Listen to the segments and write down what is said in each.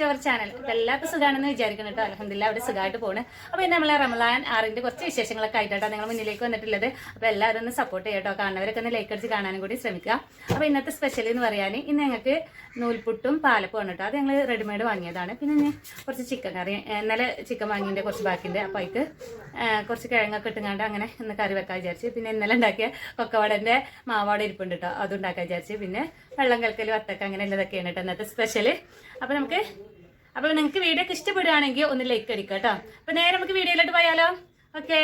To our channel അപ്പോൾ എല്ലാവർക്കും സുഖമാണെന്ന് വിചാരിക്കുന്നു കേട്ടോ. അലഹമില്ല അവിടെ സുഖമായിട്ട് പോണ്. അപ്പോൾ ഇന്ന് നമ്മളെ റമലാൻ ആറിന്റെ കുറച്ച് വിശേഷങ്ങളൊക്കെ ആയിട്ടാണ് നിങ്ങൾ മുന്നിലേക്ക് വന്നിട്ടുള്ളത്. അപ്പോൾ എല്ലാവരും ഒന്ന് സപ്പോർട്ട് ചെയ്യട്ടോ. കാണുന്നവരൊക്കെ ഒന്ന് ലൈക്ക് അടിച്ച് കാണാനും കൂടി ശ്രമിക്കുക. അപ്പോൾ ഇന്നത്തെ സ്പെഷ്യൽ എന്ന് പറയാൻ ഇന്ന് ഞങ്ങൾക്ക് നൂൽപുട്ടും പാലപ്പവും കേട്ടോ. അത് ഞങ്ങൾ റെഡിമെയ്ഡ് വാങ്ങിയതാണ്. പിന്നെ കുറച്ച് ചിക്കൻ കറി ഇന്നലെ ചിക്കൻ വാങ്ങിയതിന്റെ കുറച്ച് ബാക്കിയുണ്ട്. അപ്പോൾ അതിക്ക് കുറച്ച് കിഴങ്ങൊക്കെ ഇട്ടുങ്ങാണ്ട് അങ്ങനെ ഇന്ന് കറി വെക്കാൻ വിചാരിച്ചു. പിന്നെ ഇന്നലെ ഉണ്ടാക്കിയ കൊക്കവാടന്റെ മാവാട് ഇരിപ്പുണ്ട് കേട്ടോ. അത് ഉണ്ടാക്കാൻ വിചാരിച്ചു. പിന്നെ വെള്ളം കലക്കൽ വത്തക്ക അങ്ങനെ ഉള്ളതൊക്കെയാണ് കേട്ടോ ഇന്നത്തെ സ്പെഷ്യൽ അപ്പോൾ നമുക്ക് അപ്പോൾ നിങ്ങൾക്ക് വീഡിയോ ഒക്കെ ഇഷ്ടപ്പെടുകയാണെങ്കിൽ ഒന്ന് ലൈക്ക് അടിക്കുക കേട്ടോ അപ്പോൾ നേരെ നമുക്ക് വീഡിയോയിലോട്ട് പോയാലോ? ഓക്കേ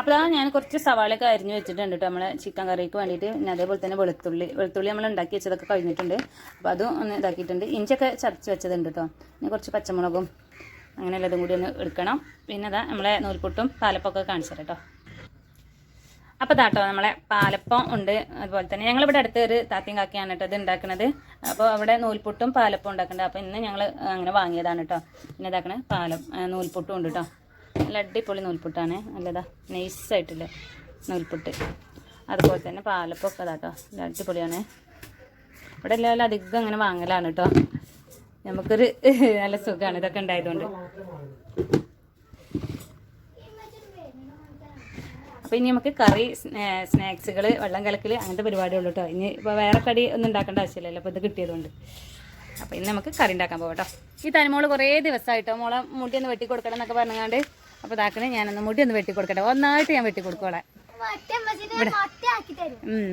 അപ്പോൾ ഞാൻ കുറച്ച് സവാളയൊക്കെ അരിഞ്ഞ് വെച്ചിട്ടുണ്ട് കേട്ടോ നമ്മളെ ചിക്കൻ കറിക്ക് വേണ്ടിയിട്ട്. പിന്നെ അതേപോലെ തന്നെ വെളുത്തുള്ളി വെളുത്തുള്ളി നമ്മൾ ഉണ്ടാക്കി വെച്ചതൊക്കെ കഴിഞ്ഞിട്ടുണ്ട്. അപ്പോൾ അതും ഒന്ന് ഇതാക്കിയിട്ടുണ്ട്. ഇഞ്ചൊക്കെ ചതച്ച് വെച്ചതുണ്ട് കേട്ടോ പിന്നെ കുറച്ച് പച്ചമുളകും അങ്ങനെ ഉള്ളതും കൂടി ഒന്ന് എടുക്കണം. പിന്നെ അതാ നമ്മളെ നൂൽപുട്ടും പാലപ്പൊക്കെ കാണിച്ചു കേട്ടോ അപ്പോൾ ഇതാട്ടോ നമ്മളെ പാലപ്പം ഉണ്ട് അതുപോലെ തന്നെ ഞങ്ങളിവിടെ അടുത്ത് ഒരു താത്തിയും കാക്കിയാണ് കേട്ടോ ഇത് ഉണ്ടാക്കുന്നത് അപ്പോൾ അവിടെ നൂൽപുട്ടും പാലപ്പം ഉണ്ടാക്കുന്നുണ്ട് അപ്പോൾ ഇന്ന് ഞങ്ങൾ അങ്ങനെ വാങ്ങിയതാണ് കേട്ടോ പിന്നെ ഇതാക്കണ പാലം നൂൽപുട്ടും ഉണ്ട് കേട്ടോ നല്ല അടിപൊളി നൂൽപുട്ടാണ്. നല്ലതാ. നൈസായിട്ടില്ല നൂൽപുട്ട്. അതുപോലെ തന്നെ പാലപ്പം ഒക്കെ അതാട്ടോ നല്ല അടിപൊളിയാണ്. ഇവിടെ എല്ലാവരും അധികം അങ്ങനെ വാങ്ങലാണ് കേട്ടോ നമുക്കൊരു നല്ല സുഖമാണ് ഇതൊക്കെ ഉണ്ടായതുകൊണ്ട്. അപ്പോൾ ഇനി നമുക്ക് കറി സ്നാക്സുകൾ വെള്ളം കലക്കൽ അങ്ങനത്തെ പരിപാടിയുള്ളൂ കേട്ടോ ഇനി ഇപ്പോൾ വേറെ കടി ഒന്നും ഉണ്ടാക്കേണ്ട ആവശ്യമില്ലല്ലോ അപ്പോൾ ഇത് കിട്ടിയതുകൊണ്ട്. അപ്പോൾ ഇനി നമുക്ക് കറി ഉണ്ടാക്കാൻ പോകാം കേട്ടോ ഈ തനിമോൾ കുറേ ദിവസമായിട്ടോ മോളെ മുടി ഒന്ന് വെട്ടി കൊടുക്കണം എന്നൊക്കെ പറഞ്ഞുകൊണ്ട് അപ്പോൾ ഇതാക്കണേ ഞാനൊന്ന് മുടി ഒന്ന് വെട്ടി കൊടുക്കട്ടെ. ഒന്നായിട്ട് ഞാൻ വെട്ടി കൊടുക്കോളെ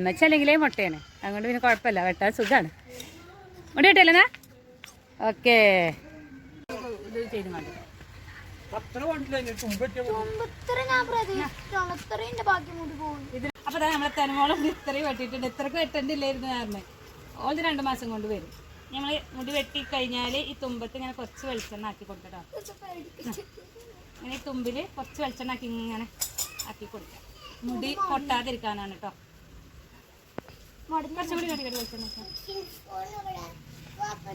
വെച്ചല്ലെങ്കിലേ മുട്ടയാണ്. അതുകൊണ്ട് പിന്നെ കുഴപ്പമില്ല വെട്ടാൻ സുഖമാണ് മുടി വെട്ടിയല്ലേ ഓക്കേ. ഇത് ചെയ്ത് ഇത് അപ്പോൾ നമ്മളെ തനിമോളം ഇത്രയും വെട്ടിയിട്ടുണ്ട്. ഇത്രക്ക് വെട്ടണ്ടില്ലായിരുന്നു കാരണം ഓൾത് രണ്ട് മാസം കൊണ്ട് വരും. നമ്മൾ മുടി വെട്ടി കഴിഞ്ഞാൽ ഈ തുമ്പത്ത് ഇങ്ങനെ കുറച്ച് വെളിച്ചെണ്ണ ആക്കി കൊടുക്കട്ടോ. ഇങ്ങനെ ഈ തുമ്പിൽ കുറച്ച് വെളിച്ചെണ്ണ ആക്കി ഇങ്ങനെ ആക്കി കൊടുക്കാം. മുടി പൊട്ടാതിരിക്കാനാണ് കേട്ടോ കുറച്ചും കൂടി കടി കടി വെളിച്ചെണ്ണ ആക്കാം.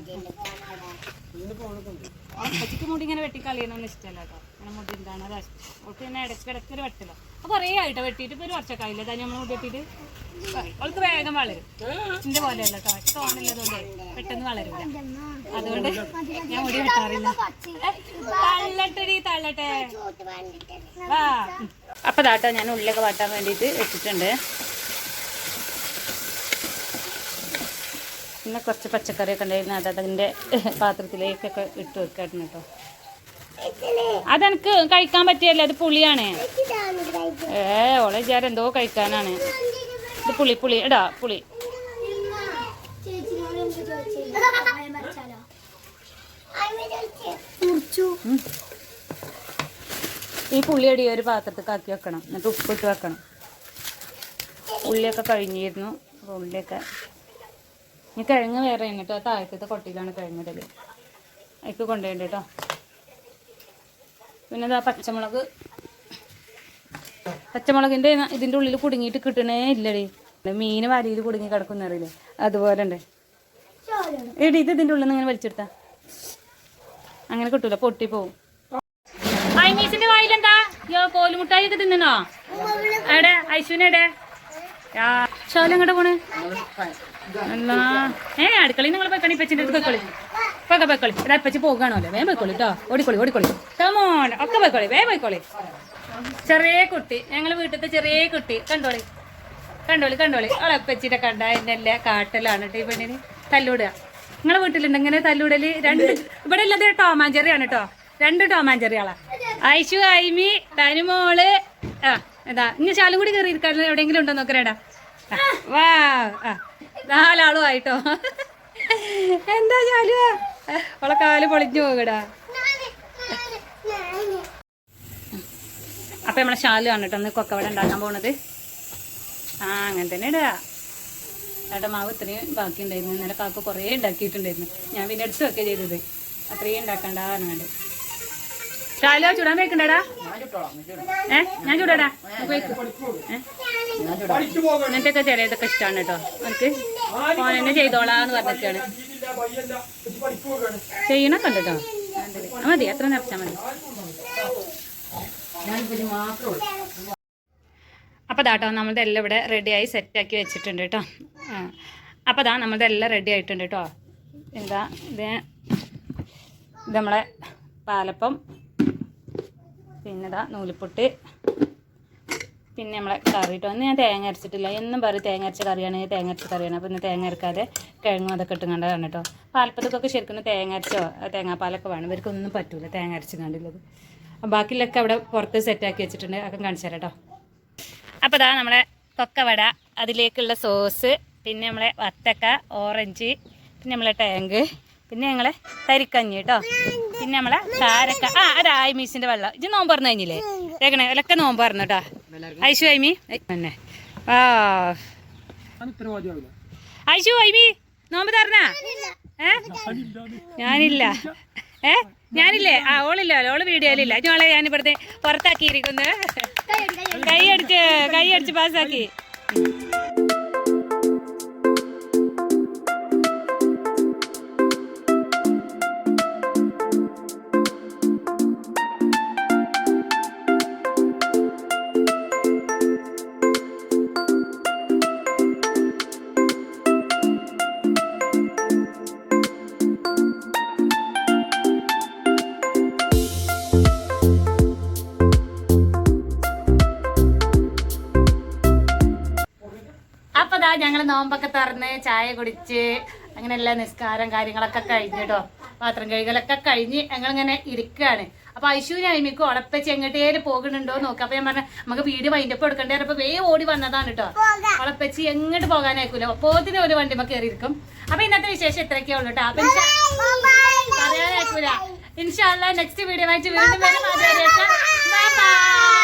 അപ്പച്ചിക്ക് മുടി ഇങ്ങനെ വെട്ടി കളയണമെന്ന് ഇഷ്ടമല്ല കേട്ടോ. ഇങ്ങനെ മുടി എന്താണ് അത് അവൾക്ക് പിന്നെ ഇടയ്ക്ക് ഇടയ്ക്ക് ഒരു വെട്ടില്ല അപ്പൊ കുറേ ആയിട്ടോ വെട്ടിയിട്ട് ഇപ്പൊ ഒരു വർഷമൊക്കെ തന്നെ നമ്മൾ മുടി വെട്ടിയിട്ട്. അവൾക്ക് വേഗം വളരും. എന്റെ പോലെയല്ല കേട്ടോ. എനിക്ക് തോന്നില്ലതുകൊണ്ട് പെട്ടെന്ന് വളരില്ല അതുകൊണ്ട് ഞാൻ മുടി വെട്ടാറില്ല. തള്ളട്ടടി തള്ളട്ടെ. വാ. അപ്പൊ താട്ടോ ഞാൻ ഉള്ളിലൊക്കെ വാട്ടാൻ വേണ്ടിയിട്ട് വെച്ചിട്ടുണ്ട്. പിന്നെ കുറച്ച് പച്ചക്കറിയൊക്കെ ഉണ്ടായിരുന്നു. അത് അതിന്റെ പാത്രത്തിലേക്കൊക്കെ ഇട്ട് വെക്കായിരുന്നു കേട്ടോ. അതെനിക്ക് കഴിക്കാൻ പറ്റിയല്ലേ? അത് പുളിയാണ്. ഏ ഓളെ വിചാരം എന്തോ കഴിക്കാനാണ്. ഇത് പുളി പുളി. എടാ പുളി. ഈ പുളിയടി ഒരു പാത്രത്തിൽ ആക്കി വെക്കണം. എന്നിട്ട് ഉപ്പിട്ട് വെക്കണം. ഉള്ളിയൊക്കെ കഴിഞ്ഞിരുന്നു. അപ്പോൾ ഉള്ളിയൊക്കെ ഇനി കിഴങ്ങ് വേറെ കേട്ടോ. താഴത്തെ കൊട്ടിയിലാണ് കിഴങ്ങിടൽ അതിക്ക് കൊണ്ടുപോയിട്ട് കേട്ടോ. പിന്നെ ഇതാ പച്ചമുളക്. പച്ചമുളകിന്റെ ഇതിന്റെ ഉള്ളിൽ കുടുങ്ങിയിട്ട് കിട്ടണേ ഇല്ലടി. മീൻ വാരിയിൽ കുടുങ്ങി കിടക്കുന്നറിയില്ലേ അതുപോലെ ഉണ്ട്. എടി ഇത് ഇതിന്റെ ഉള്ളിൽ നിന്ന് ഇങ്ങനെ വലിച്ചെടുത്താ. അങ്ങനെ കിട്ടൂല പൊട്ടി പോവും. ഐമീസിന്റെ വായിലെന്താ? യോ കോലുമുട്ടായി ഒക്കെ തിന്നണോ? എടെ ഐശുവിനെടെ ഷോല എങ്ങോട്ട് പോണേ? എന്നാ ഏ അടുക്കളി നിങ്ങൾ വെക്കണി ഇപ്പച്ചിന്റെ അടുത്ത് വെക്കളി പക്ക വെക്കളി ഇവിടെ അപ്പച്ചി പോകാണല്ലോ അല്ലേ വേഗം വെക്കോളി കേട്ടോ ഓടിക്കോളി ഓടിക്കോളി. കമോൺ ഒക്കെ വെക്കോളി വേഗം വെക്കോളി ചെറിയ കുട്ടി. ഞങ്ങൾ വീട്ടിലത്തെ ചെറിയ കുട്ടി. കണ്ടോളി. കണ്ടോളി കണ്ടോളി. അവളെ അപ്പച്ചിന്റെ കണ്ട എന്നെ കാട്ടലാണ് കേട്ടോ ഈ പെണ്ണിന്. തല്ലൂടുക. നിങ്ങളെ വീട്ടിലുണ്ട് ഇങ്ങനെ തല്ലൂടൽ? രണ്ട് ഇവിടെ ഉള്ളത് ടോമാഞ്ചെറിയാണ് കേട്ടോ രണ്ട് ടോമാഞ്ചെറിയാളാ ഐശു ഐമി തനുമോൾ ആ എന്താ? ഇനി ശാലും കൂടി കയറി ഇരിക്കാൻ എവിടെയെങ്കിലും ഉണ്ടോ നോക്കരേടാ വാ നാലാളും ആയിട്ടോ. എന്താ ചാലു അവളെ കാൽ പൊളിഞ്ഞു പോകടാ. അപ്പൊ നമ്മളെ ആണ് കേട്ടോ ഒന്ന് കൊക്കവട ഉണ്ടാക്കാൻ പോണത്. ആ അങ്ങനെ തന്നെ ഇടാ. ചേട്ടൻ മാവ് ഇത്രയും ബാക്കി ഉണ്ടായിരുന്നു ഇന്നലെ കാക്ക കുറേ ഉണ്ടാക്കിയിട്ടുണ്ടായിരുന്നു. ഞാൻ പിന്നെ എടുത്ത് ചെയ്തത്. അത്രയും ഉണ്ടാക്കണ്ട പറഞ്ഞാണ്ട് ശാലു ചുടാൻ വെക്കണ്ടടാ? ഏ? ഞാൻ ചൂടാടാ. ഇങ്ങനത്തെ ചെറിയതൊക്കെ ഇഷ്ടമാണ് കേട്ടോ. എനിക്ക് ഫോൺ തന്നെ ചെയ്തോളാന്ന് പറഞ്ഞൊക്കെയാണ് ചെയ്യണൊക്കെ ഉണ്ട് കേട്ടോ. ആ, മതി അത്ര നിറച്ചാൽ മതി. അപ്പോൾ ദാട്ടോ നമ്മളുടെ എല്ലാം ഇവിടെ റെഡിയായി സെറ്റാക്കി വെച്ചിട്ടുണ്ട് കേട്ടോ. അപ്പൊ അപ്പോൾ ദാ നമ്മളുടെ എല്ലാം റെഡി ആയിട്ടുണ്ട് കേട്ടോ. എന്താ ഇത്? ഇത് നമ്മളെ പാലപ്പം. പിന്നെ ഇതാ നൂലിപ്പൊട്ട് പിന്നെ നമ്മളെ കറി കേട്ടോ ഇന്ന് ഞാൻ തേങ്ങ അരച്ചിട്ടില്ല. എന്നും പറയും തേങ്ങ അരച്ച കറിയാണ്. തേങ്ങ അരച്ച കറിയാണ്. അപ്പോൾ ഇന്ന് തേങ്ങ അരക്കാതെ കിഴങ്ങും അതൊക്കെ ഇട്ടുകൊണ്ടാണ് കേട്ടോ. പാൽപ്പത്തൊക്കെ ശരിക്കും തേങ്ങ അരച്ചോ? തേങ്ങാപ്പാലൊക്കെ വേണം. ഇവർക്കൊന്നും പറ്റൂല തേങ്ങ അരച്ച് കണ്ടുള്ളത് ബാക്കിയുള്ളൊക്കെ അവിടെ പുറത്ത് സെറ്റാക്കി വെച്ചിട്ടുണ്ട്. അതൊക്കെ കാണിച്ചു തരാം കേട്ടോ. അപ്പോൾ ഇതാ നമ്മളെ കൊക്കവട അതിലേക്കുള്ള സോസ് പിന്നെ നമ്മളെ വത്തക്ക ഓറഞ്ച് പിന്നെ നമ്മളെ ടാങ്ക് പിന്നെ ഞങ്ങളെ തരിക്കഞ്ഞി കേട്ടോ പിന്നെ നമ്മളെ കാരക്ക ആ അത് ആയിമീസിന്റെ വെള്ളം. ഇത് നോമ്പ് പറഞ്ഞു കഴിഞ്ഞില്ലേ? കേൾക്കണേ ഇതൊക്കെ നോമ്പ് പറഞ്ഞു കേട്ടോ. ഐശു ഐമി തന്നെ ആ. ഐശു ഐമി നോമ്പ് തരണ ഏ? ഞാനില്ല. ഏ? ഞാനില്ലേ? ആ ഓളില്ല ഓൾ വീഡിയോയിലില്ല. ഞോളെ ഞാൻ ഇവിടുത്തെ പുറത്താക്കിയിരിക്കുന്നു. കൈ അടിച്ച് കൈ അടിച്ച് പാസ്സാക്കി. അപ്പൊ ദാ ഞങ്ങൾ നോമ്പൊക്കെ തുറന്ന് ചായ കുടിച്ച് അങ്ങനെ എല്ലാ നിസ്കാരം കാര്യങ്ങളൊക്കെ കഴിഞ്ഞ് കേട്ടോ പാത്രം കഴുകലൊക്കെ കഴിഞ്ഞ് ഞങ്ങളിങ്ങനെ ഇരിക്കുകയാണ് അപ്പൊ ഐശുവിന് അയിമിക്കും ഉളപ്പച്ച് ചെങ്ങട്ടേര് പോകുന്നുണ്ടോ നോക്കാം. അപ്പൊ ഞാൻ പറഞ്ഞ നമുക്ക് വീട് വൈൻഡപ്പ് എടുക്കണ്ടേ അപ്പൊ വേ ഓടി വന്നതാണ് കേട്ടോ ഉളപ്പച്ച് എങ്ങോട്ട് പോകാനായിക്കൂല. പോത്തിന് ഒരു വണ്ടിമ കയറിയിരിക്കും അപ്പൊ ഇന്നത്തെ വിശേഷം ഇത്രയൊക്കെ ഉള്ളു കേട്ടോ അപ്പൊ പറയാനായിക്കൂല. ഇൻഷാല്ല നെക്സ്റ്റ് വീഡിയോ വായിച്ച് വീണ്ടും വരും. Bye bye.